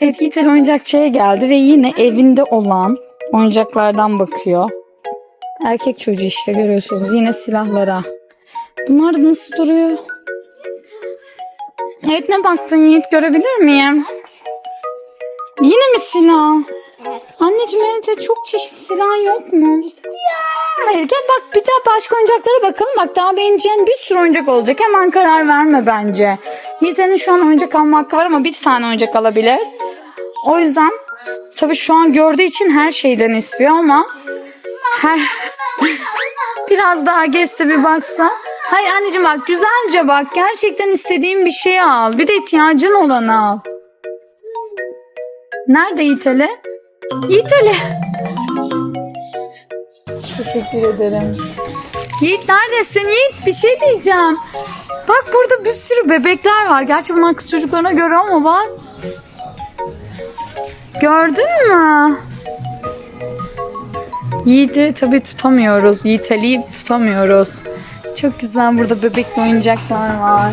Evet Yiğit Ali oyuncakçıya geldi ve yine evinde olan oyuncaklardan bakıyor. Erkek çocuğu işte görüyorsunuz yine silahlara. Bunlar da nasıl duruyor? Evet ne baktın Yiğit görebilir miyim? Yine mi silah? Anneciğim evde çok çeşit silah yok mu? Hayır gel bak bir daha başka oyuncaklara bakalım. Bak daha beğeneceğin bir sürü oyuncak olacak. Hemen karar verme bence. Yiğit'in şu an oyuncak alma hakkı var ama bir tane oyuncak alabilir. O yüzden tabii şu an gördüğü için her şeyden istiyor ama her biraz daha geçse bir baksa. Hayır anneciğim bak güzelce bak. Gerçekten istediğin bir şeyi al. Bir de ihtiyacın olanı al. Nerede Yiğit Ali? Yiğit Ali. Teşekkür ederim. Yiğit neredesin Yiğit? Bir şey diyeceğim. Bak burada bir sürü bebekler var. Gerçi bunlar kız çocuklarına göre ama bak. Gördün mü? Yiğit'i tabii tutamıyoruz. Yiğit tutamıyoruz. Çok güzel burada bebekli oyuncaklar var.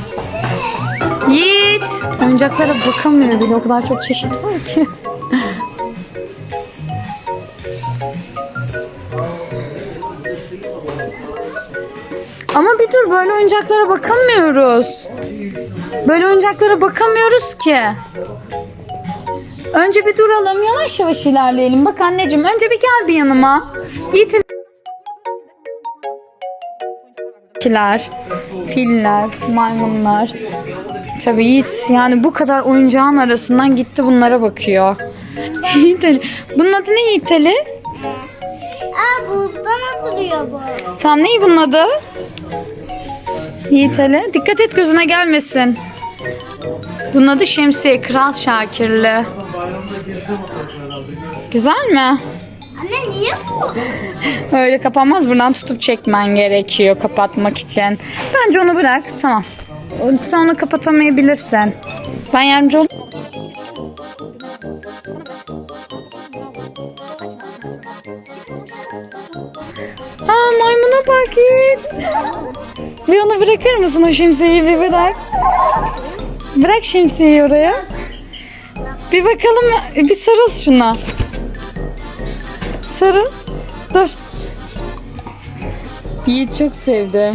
Yiğit! Oyuncaklara bakamıyor bile. O kadar çok çeşit var ki. Ama bir dur böyle oyuncaklara bakamıyoruz. Böyle oyuncaklara bakamıyoruz ki. Önce bir duralım yavaş yavaş ilerleyelim. Bak anneciğim önce bir gel bir yanıma. Yiğit Kiler, filler, maymunlar. Tabii Yiğit yani bu kadar oyuncağın arasından gitti bunlara bakıyor. Yiğit Ali. Bunun adı ne Yiğit Ali? Aa buradan atılıyor bu. Tam neyi bunun adı? Yiğit Ali. Dikkat et gözüne gelmesin. Bunun adı Şemsiye. Kral Şakirli. Güzel mi? Anne niye bu? Öyle kapanmaz. Buradan tutup çekmen gerekiyor kapatmak için. Bence onu bırak. Tamam. Sen onu kapatamayabilirsin. Ben yardımcı olayım. Aa maymuna bak Yiğit. Bir onu bırakır mısın o şemsiyeyi bir bırak. Bırak şemsiyeyi oraya. Bir bakalım bir sarıl şuna. Sarıl. Dur. Yiğit çok sevdi.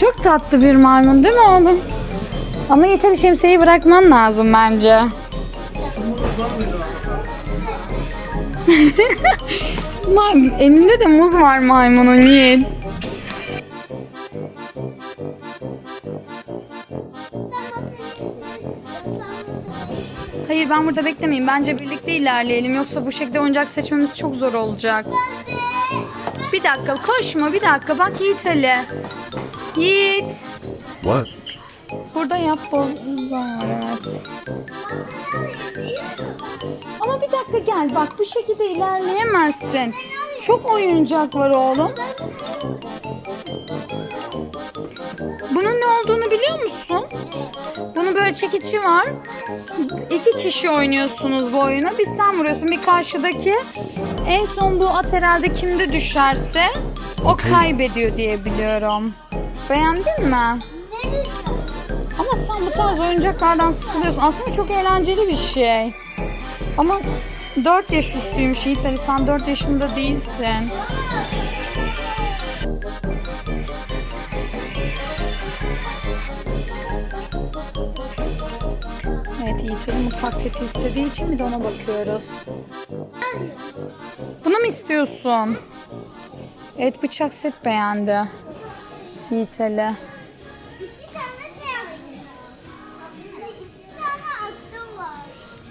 Çok tatlı bir maymun değil mi oğlum? Ama yeter şemsiyeyi bırakman lazım bence. Elinde de muz var maymunun Yiğit. Hayır ben burada beklemeyeyim. Bence birlikte ilerleyelim. Yoksa bu şekilde oyuncak seçmemiz çok zor olacak. Bir dakika koşma bir dakika. Bak Yiğit Ali. Yiğit. What? Burada yap evet. Ama bir dakika gel bak bu şekilde ilerleyemezsin. Çok oyuncak var oğlum. Bunun ne olduğunu biliyor musun? Böyle çekici var. İki kişi oynuyorsunuz bu oyunu. Bir sen vuruyorsun bir karşıdaki. En son bu at herhalde kimde düşerse o kaybediyor diye biliyorum. Beğendin mi? Ama sen bu tarz oyuncaklardan sıkılıyorsun. Aslında çok eğlenceli bir şey. Ama 4 yaş üstüymüş Yiğit Ali. Sen 4 yaşında değilsin. Ali mutfak seti istediği için bir de ona bakıyoruz. Bunu mu istiyorsun? Evet bıçak set beğendi. Yiğit Ali.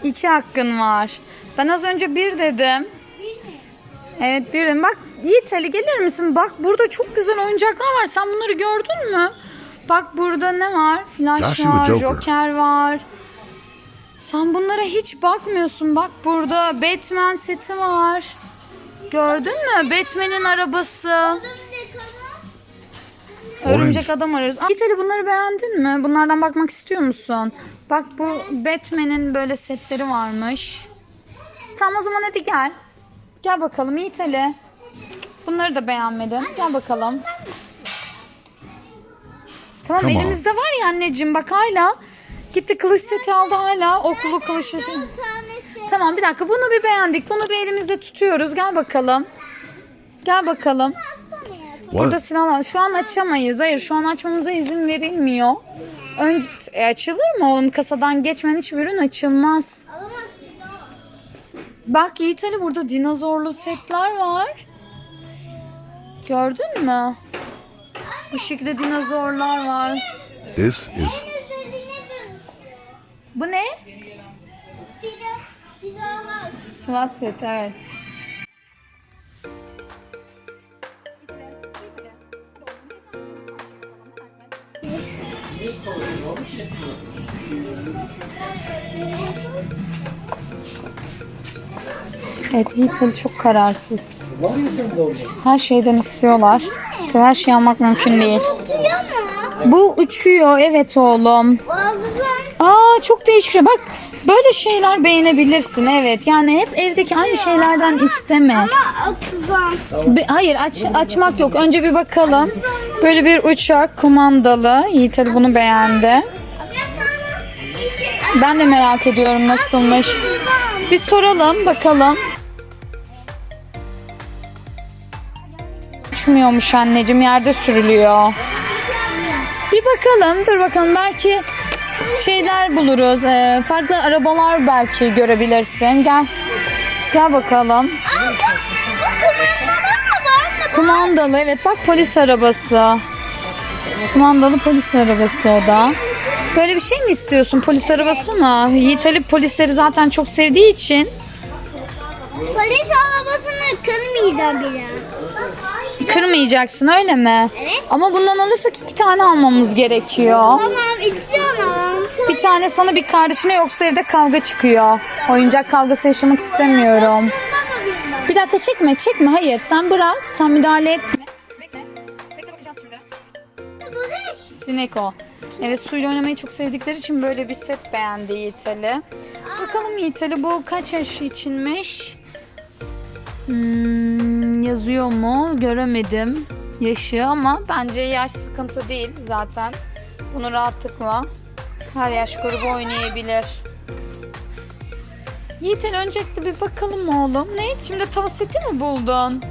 İki hakkın var. Ben az önce bir dedim. Evet bir dedim. Bak Yiğit Ali gelir misin? Bak burada çok güzel oyuncaklar var. Sen bunları gördün mü? Bak burada ne var? Flash Joshua var, Joker. Joker var. Sen bunlara hiç bakmıyorsun. Bak burada Batman seti var. Gördün mü? Batman'in arabası. Örümcek adam. Arıyoruz. Yiğit Ali bunları beğendin mi? Bunlardan bakmak istiyor musun? Bak bu Batman'in böyle setleri varmış. Tamam o zaman hadi gel. Gel bakalım Yiğit Ali. Bunları da beğenmedin. Gel bakalım. Tamam Tamam. elimizde var ya anneciğim bak hala. Gitti kılıç seti aldı hala okulu kılıç Bir tanesi. Tamam bir dakika bunu bir beğendik. Bunu bir elimizde tutuyoruz. Gel bakalım. Gel bakalım. Burada silahlar. Şu an açamayız. Hayır şu an açmamıza izin verilmiyor. Önce e, açılır mı oğlum? Kasadan geçmen hiçbir ürün açılmaz. Bak Yiğit Ali burada dinozorlu setler var. Gördün mü? Bu şekilde dinozorlar var. This is. Bu ne? Silah, silahlar. Sivas seti evet. Evet Yiğit Ali çok kararsız. Her şeyden istiyorlar. Tabii her şeyi almak mümkün değil. Bu uçuyor evet oğlum. Aa çok değişik. Bak böyle şeyler beğenebilirsin evet. Yani hep evdeki aynı şeylerden isteme. ama. Bir- hayır aç, açmak yok. Önce bir bakalım. Böyle bir uçak kumandalı. Yiğit Ali bunu beğendi. Ben de merak ediyorum nasılmış. Bir soralım bakalım. Uçmuyormuş anneciğim yerde sürülüyor. Bir bakalım dur bakalım belki şeyler buluruz. Ee, farklı arabalar belki görebilirsin. Gel. Gel bakalım. Kumandalı evet bak polis arabası. Kumandalı polis arabası o da. Böyle bir şey mi istiyorsun polis arabası mı? Yiğit Ali polisleri zaten çok sevdiği için Polis arabasını kırmayacağım bile. kırmayacaksın öyle mi? Evet. Ama bundan alırsak iki tane almamız gerekiyor. Tamam istiyorum. Bir tane sana bir kardeşine yoksa evde kavga çıkıyor. Oyuncak kavgası yaşamak istemiyorum. Bir dakika çekme çekme hayır sen bırak sen müdahale etme. Bekle. Bekle bakacağız şimdi. Sinek o. Evet suyla oynamayı çok sevdikleri için böyle bir set beğendi Yiğit Ali. Bakalım Yiğit Ali bu kaç yaş içinmiş? Hmm, yazıyor mu? Göremedim yaşı ama bence yaş sıkıntı değil zaten. Bunu rahatlıkla her yaş grubu oynayabilir. Yiğit Ali öncelikle bir bakalım oğlum. Ne? Şimdi tava seti mi buldun?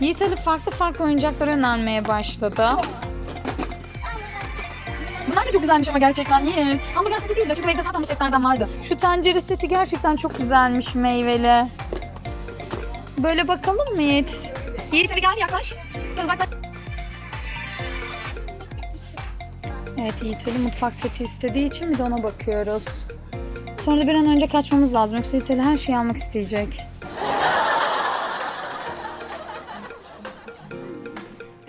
Yiğit Ali farklı farklı oyuncaklara yönelmeye başladı. Bunlar da çok güzelmiş ama gerçekten. Niye? Hamburger seti değil de çünkü evde zaten bu setlerden vardı. Şu tencere seti gerçekten çok güzelmiş meyveli. Böyle bakalım mı Yiğit? Yiğit hadi gel yaklaş. Uzaklaş. Evet Yiğit Ali mutfak seti istediği için bir de ona bakıyoruz. Sonra da bir an önce kaçmamız lazım. Yoksa Yiğit Ali her şeyi almak isteyecek.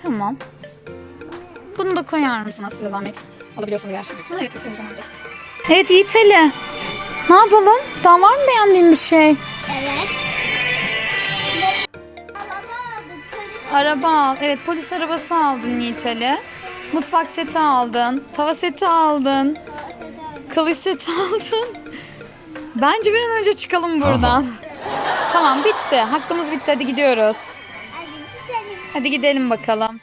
Tamam. Bunu da koyar mısınız size zahmet? Alabiliyorsunuz eğer. Evet, istedim alacağız. Evet Yiğit Ali. Ne yapalım? Daha var mı beğendiğin bir şey? Evet. Araba. Polis Araba al. Evet polis arabası aldın Yiğit Ali. Mutfak seti aldın. Tava seti aldın. Kılıç seti aldın. Bence bir an önce çıkalım buradan. tamam bitti. Hakkımız bitti. Hadi gidiyoruz. Hadi gidelim. Hadi gidelim bakalım.